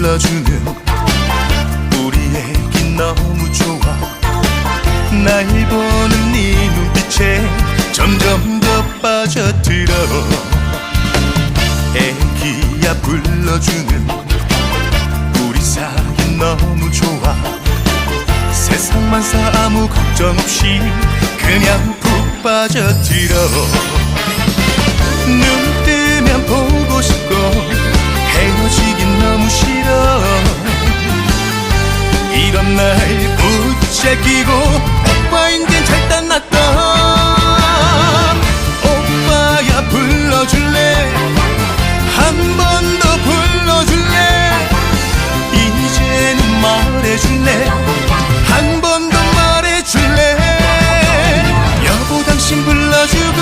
불러주는 우리 애기 너무 좋아 날 보는 네 눈빛에 점점 더 빠져들어. 애기야 불러주는 우리 사이 너무 좋아 세상만 사 아무 걱정 없이 그냥 푹 빠져들어. 눈 날 붙잡기고 오빠인겐 잘단 났다. 오빠야 불러줄래? 한 번 더 불러줄래? 이제는 말해줄래? 한 번 더 말해줄래? 여보 당신 불러주고